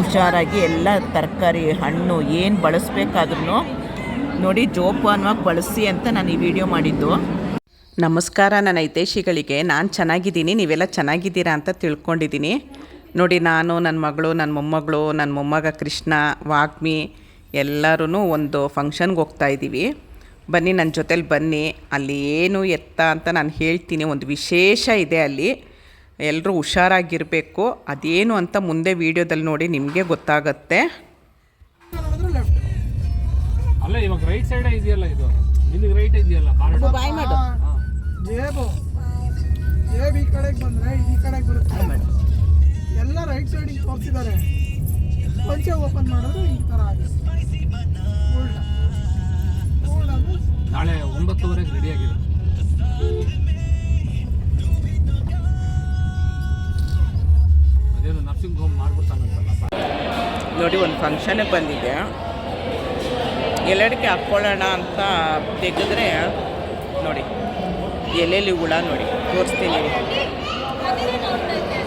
ಹುಷಾರಾಗಿ ಎಲ್ಲ ತರಕಾರಿ, ಹಣ್ಣು ಏನು ಬಳಸಬೇಕಾದ್ರೂ ನೋಡಿ ಜೋಪಾನವಾಗಿ ಬಳಸಿ ಅಂತ ನಾನು ಈ ವಿಡಿಯೋ ಮಾಡಿದ್ದು. ನಮಸ್ಕಾರ, ನನ್ನ ಹಿತೈಷಿಗಳಿಗೆ. ನಾನು ಚೆನ್ನಾಗಿದ್ದೀನಿ, ನೀವೆಲ್ಲ ಚೆನ್ನಾಗಿದ್ದೀರಾ ಅಂತ ತಿಳ್ಕೊಂಡಿದ್ದೀನಿ. ನೋಡಿ, ನಾನು ನನ್ನ ಮಗಳು ನನ್ನ ಮೊಮ್ಮಗಳು ನನ್ನ ಮೊಮ್ಮಗ ಕೃಷ್ಣ, ವಾಗ್ಮಿ ಎಲ್ಲರೂ ಒಂದು ಫಂಕ್ಷನ್ಗೆ ಹೋಗ್ತಾ ಇದ್ದೀವಿ. ಬನ್ನಿ ನನ್ನ ಜೊತೇಲಿ ಬನ್ನಿ. ಅಲ್ಲಿ ಏನು ಎತ್ತ ಅಂತ ನಾನು ಹೇಳ್ತೀನಿ. ಒಂದು ವಿಶೇಷ ಇದೆ ಅಲ್ಲಿ. ಎಲ್ಲರೂ ಹುಷಾರಾಗಿರಬೇಕು. ಅದೇನು ಅಂತ ಮುಂದೆ ವಿಡಿಯೋದಲ್ಲಿ ನೋಡಿ ನಿಮಗೆ ಗೊತ್ತಾಗತ್ತೆ. ಅಲ್ಲ ಇವಾಗ ರೈಟ್ ಸೈಡ್ ಇದೆಯಲ್ಲ ಇದು? ನಿಮಗೆ ರೈಟ್ ಇದೆಯಲ್ಲ? ಕಾರ್ಡ್ ಬಾಯ್ ಮಾಡು. ಜೇಬು. ಜೇಬ್ ಈ ಕಡೆಗೆ ಬಂದ್ರೆ ಈ ಕಡೆಗೆ ಬರುತ್ತೆ. ಎಲ್ಲ ರೈಟ್ ಸೈಡಿಗೆ ಹೋಗ್ತಿದ್ದಾರೆ ಪಂಚೆ ಓಪನ್ ಮಾಡಿದ್ರೆ ಈ ಥರ ಅಂದ್ರೆ ನಾಳೆ ಒಂಬತ್ತುವರೆಗೆ ರೆಡಿ ಆಗಿದೆ ನರ್ಸಿಂಗ್ ಹೋಮ್ ಮಾಡ್ಬಿಡ್ತಾನಂತಲ್ಲ ನೋಡಿ ಒಂದು ಫಂಕ್ಷನಿಗೆ ಬಂದಿದೆ. ಎಲ್ಲಡಿಕೆ ಹಾಕ್ಕೊಳ್ಳೋಣ ಅಂತ ತೆಗೆದ್ರೆ ನೋಡಿ ಎಲೆಯಲ್ಲಿ ಹುಳ ನೋಡಿ ತೋರಿಸ್ತೀನಿ.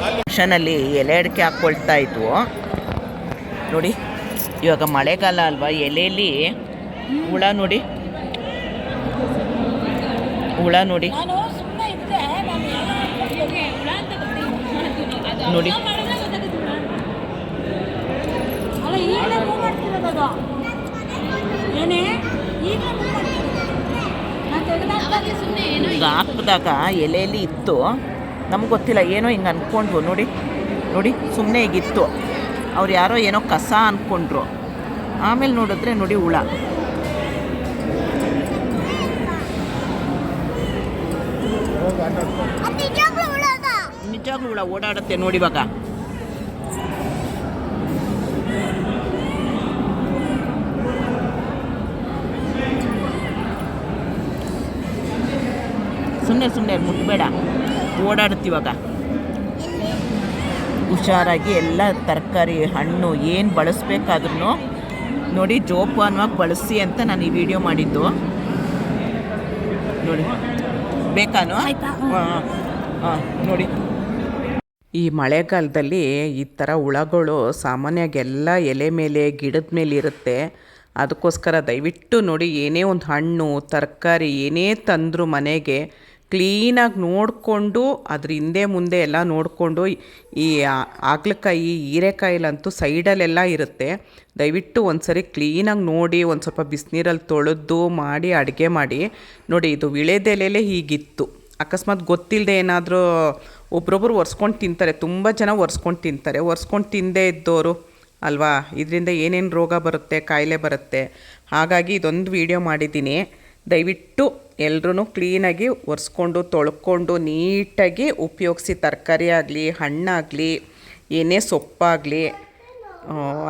ಫಂಕ್ಷನಲ್ಲಿ ಎಲೆ ಅಡಿಕೆ ಹಾಕ್ಕೊಳ್ತಾ ಇದ್ವು. ನೋಡಿ ಇವಾಗ ಮಳೆಗಾಲ ಅಲ್ವಾ ಎಲೆಯಲ್ಲಿ ಹುಳ ನೋಡಿ. ಹುಳ ನೋಡಿ. ನಾನು ಹಾಕಿದಾಗ ಎಲೆಯಲ್ಲಿ ಇತ್ತು. ನಮ್ಗೆ ಗೊತ್ತಿಲ್ಲ ಏನೋ ಹಿಂಗೆ ಅಂದ್ಕೊಂಡ್ವು ನೋಡಿ ನೋಡಿ ಸುಮ್ಮನೆ ಹೀಗಿತ್ತು ಅವ್ರು ಯಾರೋ ಏನೋ ಕಸ ಅಂದ್ಕೊಂಡ್ರು ಆಮೇಲೆ ನೋಡಿದ್ರೆ ನೋಡಿ ಹುಳ. ನಿಜಾಗ್ಲೂ ಹುಳ ಓಡಾಡುತ್ತೆ ನೋಡಿ ಇವಾಗ. ಸುಮ್ಮನೆ ಸುಮ್ಮನೆ ಮುಟ್ಬೇಡ. ಓಡಾಡುತ್ತಿವಾಗ. ಹುಷಾರಾಗಿ ಎಲ್ಲ ತರಕಾರಿ ಹಣ್ಣು ಏನು ಬಳಸಬೇಕಾದ್ರೂ ನೋಡಿ ಜೋಪಾನವಾಗಿ ಬಳಸಿ ಅಂತ ನಾನು ಈ ವಿಡಿಯೋ ಮಾಡಿದ್ದು. ನೋಡಿ ಬೇಕಾನು? ಹಾಂ ಹಾಂ ನೋಡಿ. ಈ ಮಳೆಗಾಲದಲ್ಲಿ ಈ ಥರ ಹುಳಗಳು ಸಾಮಾನ್ಯವಾಗಿ ಎಲ್ಲ ಎಲೆ ಮೇಲೆ ಗಿಡದ ಮೇಲೆ ಇರುತ್ತೆ. ಅದಕ್ಕೋಸ್ಕರ ದಯವಿಟ್ಟು ನೋಡಿ ಏನೇ ಒಂದು ಹಣ್ಣು ತರಕಾರಿ ಏನೇ ತಂದರೂ ಮನೆಗೆ ಕ್ಲೀನಾಗಿ ನೋಡಿಕೊಂಡು ಅದ್ರ ಹಿಂದೆ ಮುಂದೆ ಎಲ್ಲ ನೋಡಿಕೊಂಡು ಈ ಹಾಗಲಕಾಯಿ ಹೀರೆಕಾಯಿಲಂತೂ ಸೈಡಲ್ಲೆಲ್ಲ ಇರುತ್ತೆ. ದಯವಿಟ್ಟು ಒಂದು ಸರಿ ಕ್ಲೀನಾಗಿ ನೋಡಿ, ಒಂದು ಸ್ವಲ್ಪ ಬಿಸಿನೀರಲ್ಲಿ ತೊಳೆದು ಮಾಡಿ, ಅಡುಗೆ ಮಾಡಿ. ನೋಡಿ, ಇದು ವಿಳೆದೆಲೆಲೇ ಹೀಗಿತ್ತು. ಅಕಸ್ಮಾತ್ ಗೊತ್ತಿಲ್ಲದೆ ಏನಾದರೂ ಒಬ್ರೊಬ್ರು ಒರೆಸ್ಕೊಂಡು ತಿಂತಾರೆ, ತುಂಬ ಜನ ಒರೆಸ್ಕೊಂಡು ತಿಂತಾರೆ. ಒರೆಸ್ಕೊಂಡು ತಿಂದೇ ಇದ್ದವರು ಅಲ್ವಾ? ಇದರಿಂದ ಏನೇನು ರೋಗ ಬರುತ್ತೆ, ಕಾಯಿಲೆ ಬರುತ್ತೆ. ಹಾಗಾಗಿ ಇದೊಂದು ವಿಡಿಯೋ ಮಾಡಿದ್ದೀನಿ. ದಯವಿಟ್ಟು ಎಲ್ಲರೂ ಕ್ಲೀನಾಗಿ ಒರೆಸ್ಕೊಂಡು, ತೊಳ್ಕೊಂಡು, ನೀಟಾಗಿ ಉಪಯೋಗಿಸಿ. ತರಕಾರಿ ಆಗಲಿ ಹಣ್ಣಾಗಲಿ ಏನೇ ಸೊಪ್ಪಾಗಲಿ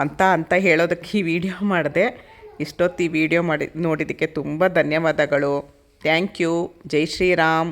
ಅಂತ ಅಂತ ಹೇಳೋದಕ್ಕೆ ಈ ವಿಡಿಯೋ ಮಾಡಿದೆ. ಇಷ್ಟೊತ್ತು ಈ ವಿಡಿಯೋ ಮಾಡಿ, ನೋಡಿದ್ದಕ್ಕೆ ತುಂಬ ಧನ್ಯವಾದಗಳು. Thank you. ಜೈ ಶ್ರೀರಾಮ್.